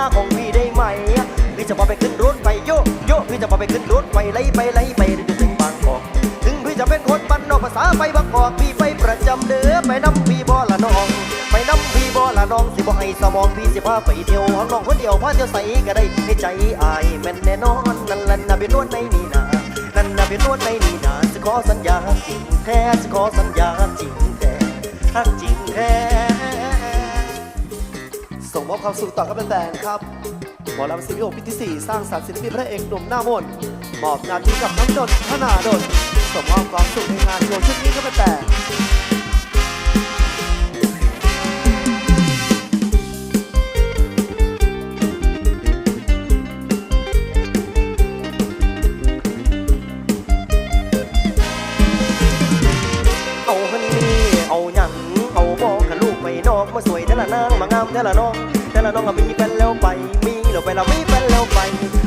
าของพี่ได้ไหม พี่จะพาไปขึ้นรถไปโยโยพี่จะพาไปขึ้นรถไปไล่ไปไล่ไปจนถึงบางกอกถึงพี่จะเป็นคนบ้านนอกภาษาไปบางกอกพี่ไปประจำเด้อไปน้ำพี่บ่ละน้อง ไปน้ำพี่บ่ละน้องสิบ่ให้สมองพี่สิพาไปเที่ยวห้องน้องคนเดียวพาเที่ยวใส่ก็ได้ให้ใจอายแม่นแน่นอนนั่นแหละน่ะเป็นนวดในนี่นานั่นน่ะเป็นนวดในนี่นาสิขอสัญญาจริงแท้สิขอสัญญาจริงแท้ฮักจริงแท้ ส่งมอบความสุขต่อกับแฟนๆครับหมอลำซีรีส์พิธีสี่สร้างสรรค์ศิลปินพระเอกหนุ่มหน้ามนต์มอบหนาทีกับน้องดนธนาดนส่งมอบความสุขในงานโชว์ชุดนี้กับแฟน มีแล้วไม่แฟนแล้วไป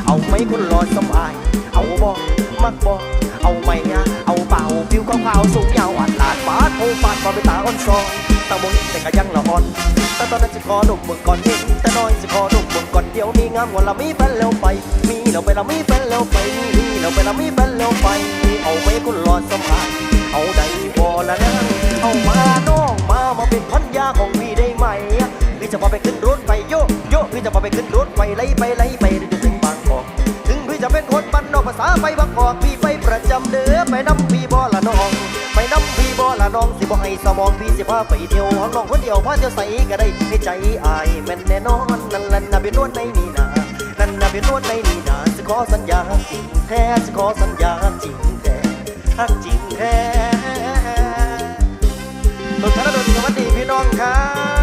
เอาไหมคนรอสมอาย เอาบอกมักบอกเอาไหมอะเอาเป่าผิวขาวๆสูงยาวอัดลาดปาดโอ้ปาดก็ไปตาอ่อนซองตั้งบนแต่ก็ยังละอ่อนแต่ตอนนั้นจะขอหนุ่มเมืองก่อนเห็นแต่น้อยจะขอหนุ่มเมืองก่อนเดียวมีงามกว่าละมีแฟนแล้วไป มีแล้วไปละมีแฟนแล้วไปมีแล้วไปละมีแฟนแล้วไป เอาไหมคนรอสมอายเอาได้บ่ละนั้นเอามาน้องมามาเป็นพันยาของพี่ได้ไหมพี่จะพาไปขึ้น พี่จะพาไปขึ้นรถไปไล่ไปไล่ไปจนถึงบางกอกถึงพี่จะเป็นคนบ้านนอกภาษาไปบางกอกพี่ไปประจำเด้อไปน้ำพี่บ่ละน้อง ไปน้ำพี่บ่ละน้องสิบ่ให้สมองพี่สิพาไปเที่ยวห้องน้องคนเดียวพาเที่ยวใส่ก็ได้ให้ใจอายแม่นแน่นอนนั่นแหละน่ะเป็นนวดในนี่นานั่นน่ะเป็นนวดในนี่นาสิขอสัญญาจริงแท้สิขอสัญญาจริงแท้ฮักจริงแท้ตุนธนดลสวัสดีพี่น้องครับ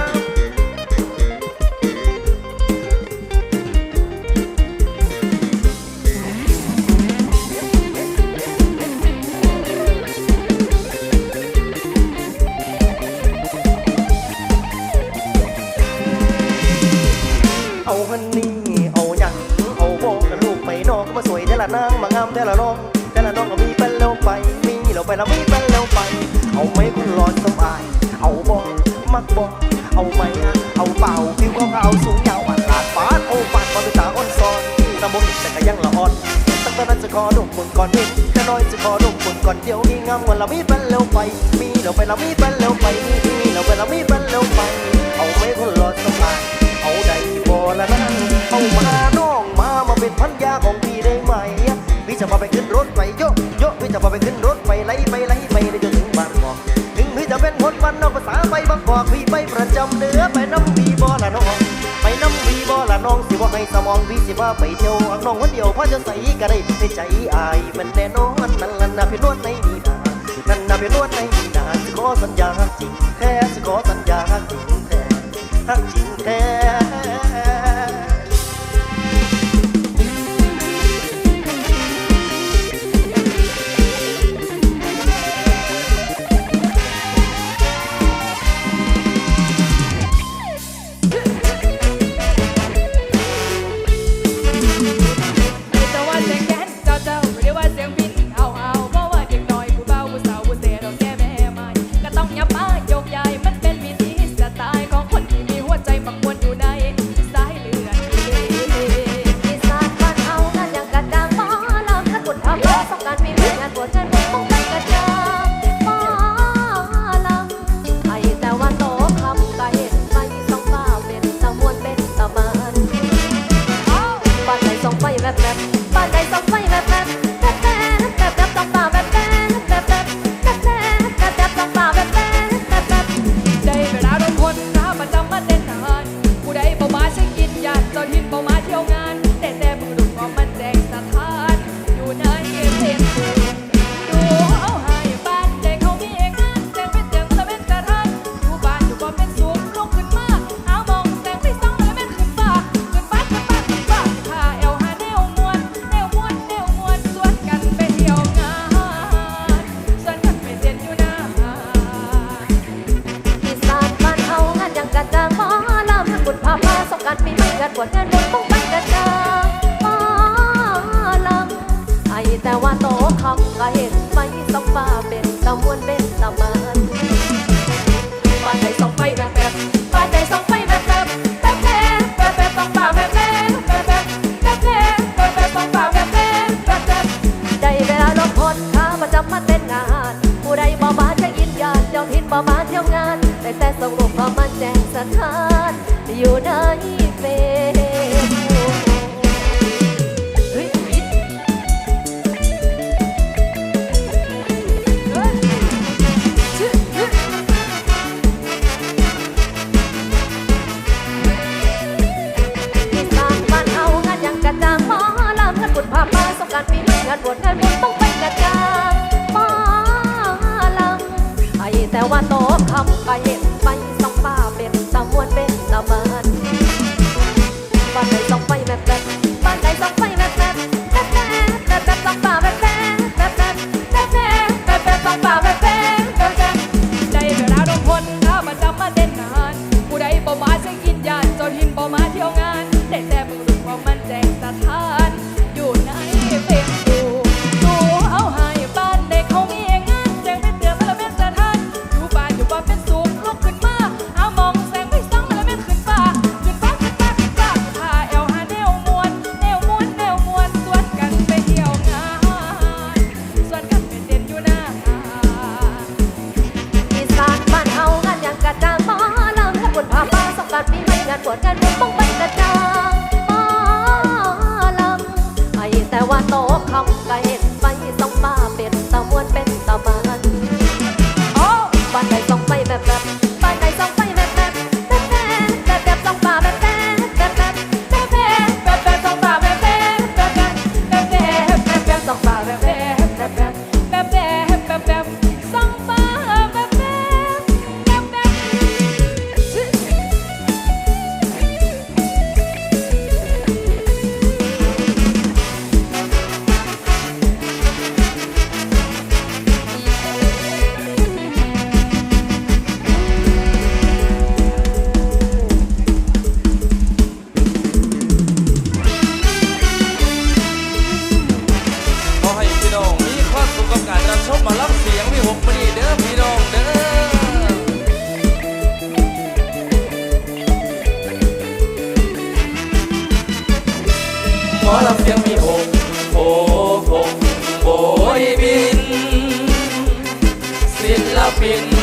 ไป เอาไหมคุณรอนสมอาย เอาบอกมักบอกเอาไหมอะเอาเป่าผิวขาวๆสูงยาวอัดลาดปาดโอปาดมาเป็นตาอ่อนซอนตะบนแต่ก็ยังละอ่อนตั้งแต่นั้นจะขอดมคนก่อนนิดแค่น้อยจะขอดมคนก่อนเดียวมีงามกว่าเรามีแฟนแล้วไป มีแล้วไปแล้วมีแฟนแล้วไปมีแล้วไปแล้วมีแฟนแล้วไป เอาไหมคนรอนสมอายเอาได้บ่ละนั้นเอามาน้องมามาเป็นพันยาของพี่ได้ไหมพี่จะพาไปขึ้นรถไปโยโยพี่จะพาไปขึ้นรถ อกพี่ไปประจำเดือไปน้ำพีบอละน้อง ไปน้ำพีบอละน้องสิว่าให้สมองพี่สิว่าไปเที่ยวอังน้องคนเดียวพ่อจะใส่ก็ได้ในใจอายมันแน่นอนนั่นละนะพี่นวดในนีนานั่นนะพี่นวดในนีนาสิขอสัญญาจริงแท้สิขอสัญญาจริงแท้จริงแท้ คำก็เห็นไฟส่องฟ้าเป็นตะมวนเป็นตะมันฟส่องไฟแบบแบบฟ้าใจส่องไฟแบบแบบแบบแบบแบบแบบส่องฟ้าแบบแบบแบบแบบแบบแบบแบบส่องฟ้าแบบแบบแบบแบบได้เวลาลงพลข้าประจำมาเต้นงาน ผู้ใดบ่มาจะยินยานยอมหินบ่มาเที่ยวงาน แต่แต่ส่งรูปพอมันแจ้งสถานอยู่ไหน บิน ศิลปิน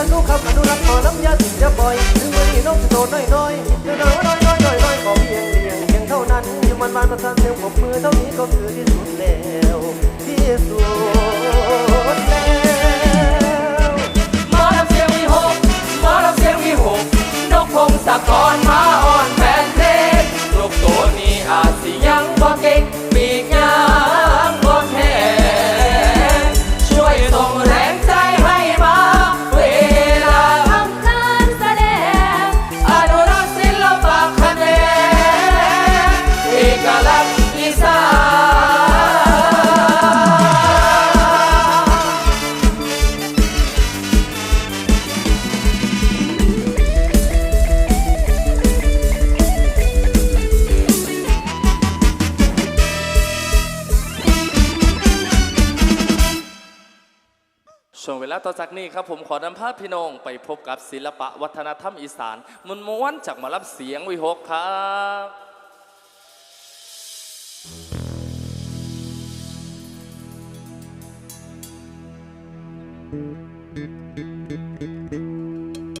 อยลูกคำอนุรักษ์หอน้ำยาสิ่งจะปล่อยถึงวันนี้นกจะโตน้อยน้อยน้อยน้อยน้อยน้อยน้อยน้อยขอเพียงเลียงเพียงเท่านั้นยังมันมาประทันเสียงผมมือเท่านี้ก็คือที่สุดแล้วที่สุดแล้ว ช่วงเวลาต่อจากนี้ครับผมขอนำภาพพี่น้องไปพบกับศิลปะวัฒนธรรมอีสานมวลม้วนจากมารับเสียงวิหกครับเ